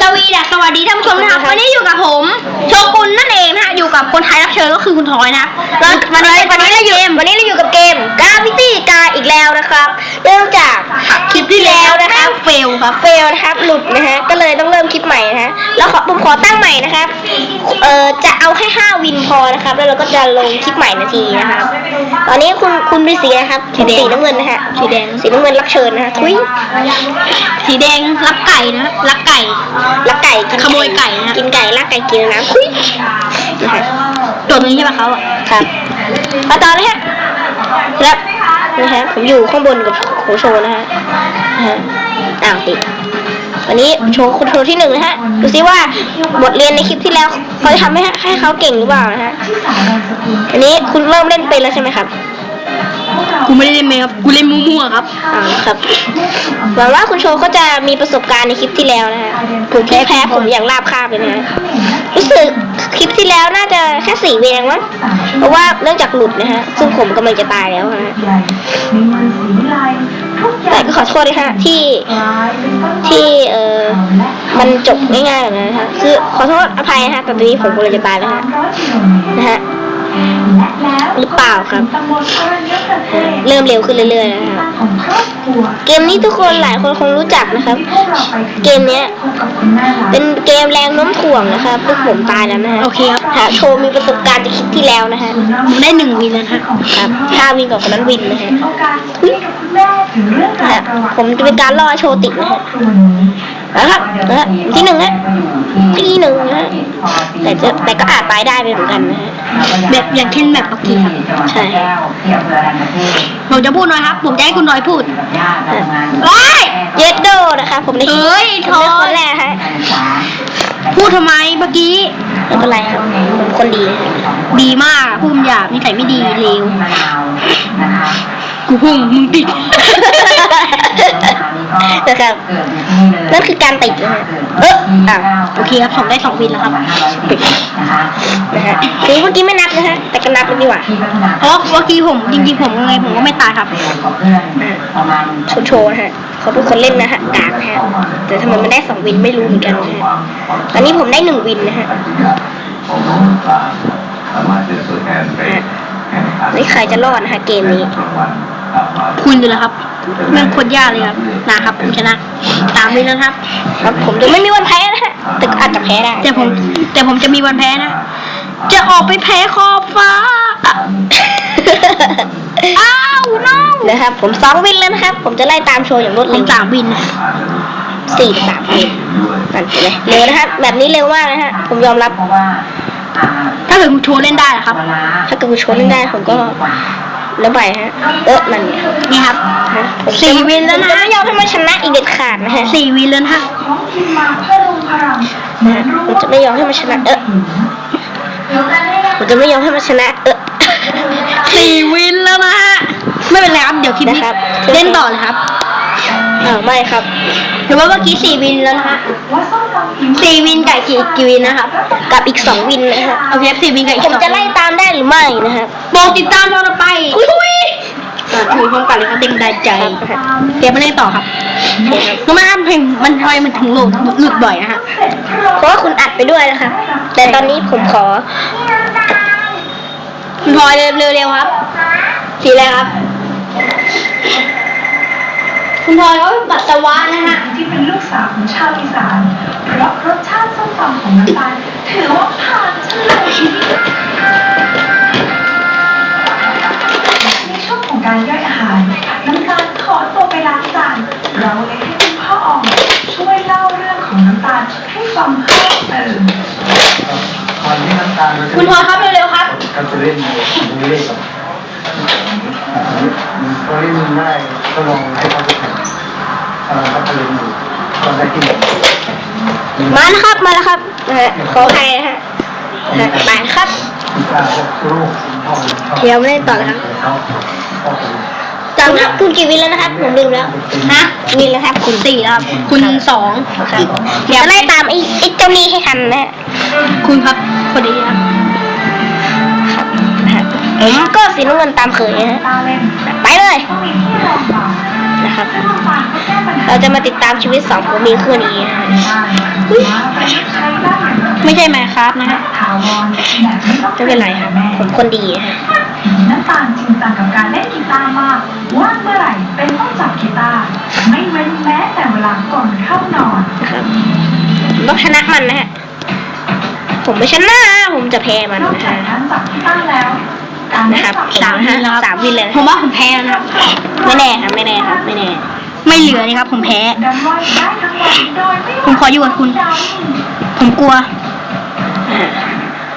สวีดัสสวัสดีท่านผู้ชมนะครับวันนี้อยู่กับผมโชกุนนั่นเองนะฮะอยู่กับคนไทยรับเชิญก็คือคุณทอยนะครับแล้ววันนี้วันนี้เราอยู่วันนี้เราอยู่กับเกมกาวิตี้กาอีกแล้วนะครับ เริ่มจากคลิป ที่แล้วนะครับเฟลครับเฟลนะครับหลุดนะฮะก็เลยต้องเริ่มคลิปใหม่นะฮะแล้วขอผมขอตั้งใหม่นะครับเอ่อจะเอาแค่ห้าวินพอนะครับ แล้วเราก็จะลงคลิปใหม่นาทีนะครับ ตอนนี้คุณคุณเป็นสีนะครับสีน้ำเงินนะฮะสีแดงสีน้ำเงินรับเชิญนะฮะทุยสีแดงรับไก่นะรับไก่รับไก่กินขโมยไก่นะกินไก่ลักไก่กินน้ำคุยนะคะตัวนี้ใช่ไหมเขาอะครับมาต่อเลยฮะแล้วนะฮะผมอยู่ข้างบนกับโคโชว์นะฮะนะฮะ อ้าวติด วันนี้โชว์คุณโชว์ที่หนึ่งนะฮะ ดูซิว่าบทเรียนในคลิปที่แล้วเขาจะทำให้ให้เขาเก่งหรือเปล่านะฮะ อันนี้คุณเริ่มเล่นเป็นแล้วใช่ไหมครับ กูไม่ได้เล่นเมย์ครับ กูเล่นมั่วๆครับ อ่าครับ หวังว่าคุณโชว์เขาจะมีประสบการณ์ในคลิปที่แล้วนะฮะผมแพ้แพ้ผมอย่างราบคาบเลยนะฮะรู้สึกคลิปที่แล้วน่าจะแค่สี่เวงมั้งเพราะว่าเนื่องจากหลุดนะฮะ ซึ่งผมกำลังจะตายแล้วฮะ แต่ก็ขอโทษด้วยฮะที่ที่เออมันจบง่ายๆแบบนั้นนะฮะคือขอโทษอภัยนะฮะแต่ตอนนี้ผมกำลังจะตายแล้วฮะนะฮะหรือเปล่าครับ เริ่มเร็วขึ้นเรื่อยๆนะครับเกมนี้ทุกคนหลายคนคงรู้จักนะครับ เกมเนี้ย เป็นเกมแรงโน้มถ่วงนะครับพวกผมตายแล้วนะฮะโอเคครับหาโชว์มีประสบการณ์จากคลิปที่แล้วนะฮะผมได้หนึ่งวินแล้วนะครับครับถ้าวินก่อนคนนั้นวินนะฮะ นะฮะผมจะเป็นการล่อโชว์ติดนะฮะนะครับนะฮะที่หนึ่งฮะที่หนึ่งนะฮะแต่จะแต่ก็อาจตายได้ไปเหมือนกันนะฮะแบบอย่างเช่นแบบเมื่อกี้ครับใช่ผมจะพูดน้อยครับ ผมจะให้คุณน้อยพูดว้ายเยดโดนะคะ ผมได้เอ้ยผมได้ทอยคนแรกฮะพูดทำไมเมื่อกี้ไม่เป็นไรครับผมคนดีฮะดีมากพูดหยาบนิสัยไม่ดีเลวกูพุ่งมึงติด นะครับ นั่นคือการติดนะฮะเอออะโอเคครับผมได้สองวินแล้วครับนะฮะคือเมื่อกี้ไม่นับนะฮะ แต่ก็นับแล้วดีกว่า เพราะเมื่อกี้ผมจริงๆผมยังไงผมก็ไม่ตายครับโชว์โชว์นะฮะเขาเป็นคนเล่นนะฮะกากนะฮะ แต่ทำไมมันได้สองวินไม่รู้เหมือนกันนะฮะ ตอนนี้ผมได้หนึ่งวินนะฮะสามารถจะตัวแทนไปแข่งขันนี่ใครจะรอดนะฮะเกมนี้ คุณอยู่แล้วครับ เรื่องโคตรยากเลยครับนะครับผมชนะสามวินแล้วนะครับ ครับผมจะไม่มีวันแพ้นะฮะแต่ก็อาจจะแพ้ได้แต่ผม แต่ผมจะมีวันแพ้นะ จะออกไปแพ้ขอบฟ้าอ้าวน้องนะครับผมสองวินแล้วนะครับ ผมจะไล่ตามโชว์อย่างรวดผเร็มวสามวินนะสี่สามวินนั่นเห็นไหมเร็วนะครับ แบบนี้เร็วมากนะฮะผมยอมรับเพราะว่าอ่าถ้าเกิดคุณโชว์เล่นได้นะครับเวลาถ้าเกิดคุณโชว์เล่นได้ผมก็ แล้วไปฮะ เออนั่นไงนี่ครับฮะผมจะสี่วินแล้วนะผมจะไม่ยอมให้มันชนะอีกเด็ดขาดนะฮะสี่วินแล้วนะฮะนะฮะผมจะไม่ยอมให้มันชนะ เออผมจะไม่ยอมให้มันชนะ เออสี่วินแล้วนะฮะไม่เป็นไรครับเดี๋ยวคลิปนี้นะครับเล่นต่อเลยครับอ้าวไม่ครับหรือว่าเมื่อกี้สี่วินแล้วนะฮะสี่วินกับกี่กี่วินนะครับ กับอีกสองวินนะฮะโอเคสี่วินกับอีกผสมองจะไล่ตามได้หรือไม่นะฮะโปรดติดตามเราไป คุยอ่าคุยพร้อมกันเลยครับเด็กได้ใจครับเดี๋ยวมาเล่นต่อครับโอเคครับทำไมครับเพลงมันทำไมมันถึงหลุดหลุดบ่อยนะฮะเพราะว่าคุณอัดไปด้วยนะคะ แต่ตอนนี้ผมขอคุณพลอยเร็วเร็วๆครับ สีอะไรครับ คุณพลอยเขาปัสสาวะนะฮะที่เป็นลูกสาวของชาวอีสานเพราะรสชาติส้มตำของน้ำตาลถือว่าผ่านเฉลย เราเลยให้คุณพ่ออองช่วยเล่าเรื่องของน้ำตาลให้ฟังเพิ่มเติมตอนที่น้ำตาลคุณพลอยครับเร็วๆครับก็จะเล่นมีเล่นกับเขาเล่นได้ก็ลองให้เขาไปแข่งเออเขาไปเล่นดูตอนได้ที่หนึ่งมาแล้วครับมาแล้วครับนะฮะขอใครนะฮะนะฮะไปครับกีฬาพวกลูกพ่อเดี๋ยวไม่เล่นต่อแล้วครับ เขาพ่อผมจำครับคุณกี่วินแล้วนะครับผมลืมแล้วฮะวินแล้วครับคุณสี่แล้วครับคุณสองครับเดี๋ยวไล่ตามไอ้ไอ้เจ้านี่ให้ทันนะฮะคุณครับพอดีครับครับนะฮะผมก็สีน้ำเงินตามเคยนะฮะตาเล่นไปเลยต้องมีที่รองรับนะครับซึ่งน้ำตาลก็แก้ปัญหาเราจะมาติดตามชีวิตสองผัวเมียคู่นี้นะฮะได้ว่าประยุกต์ใช้ได้อย่างไม่ใช่ไหมครับนะและฮะถาวรแบบไม่ต้องไม่เป็นไรครับแม่ผมคนดีนะฮะ น้ำตาลจริงจังกับการเล่นกีตาร์มากว่างเมื่อไหร่เป็นต้องจับกีตาร์ไม่เว้นแม้แต่เวลาก่อนเข้านอนนะครับผมต้องชนะมันนะฮะผมไม่ชนะผมจะแพ้มันนอกนะจากฮะ การจับกีตาร์แล้ว การนะเล่นครับจับผมนะฮะสามวินเลยผมว่าผมแพ้แล้วนะครับ ไม่แน่ครับไม่แน่ครับไม่แน่ ไม่เหลือนี่ครับ ผมแพ้ ดันว่ายได้ทั้งวันโดยไม่ผมขออยู่กับคุณ ผมกลัวน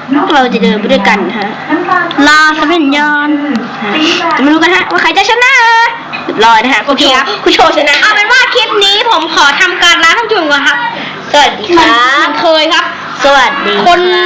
ะฮะเราจะเดินไปด้วยกันนะฮะน้ำตาลลาสเปนยอนตีแบบจะมาดูกันฮะว่าใครจะชนะเรียบร้อยนะฮะโอเคครับผู้โชว์ชนะเอาเป็นว่าคลิปนี้ผมขอทำการลาท่านผู้ชมก่อนครับ สวัสดีครับเหมือนเคยครับ สวัสดีคนรับ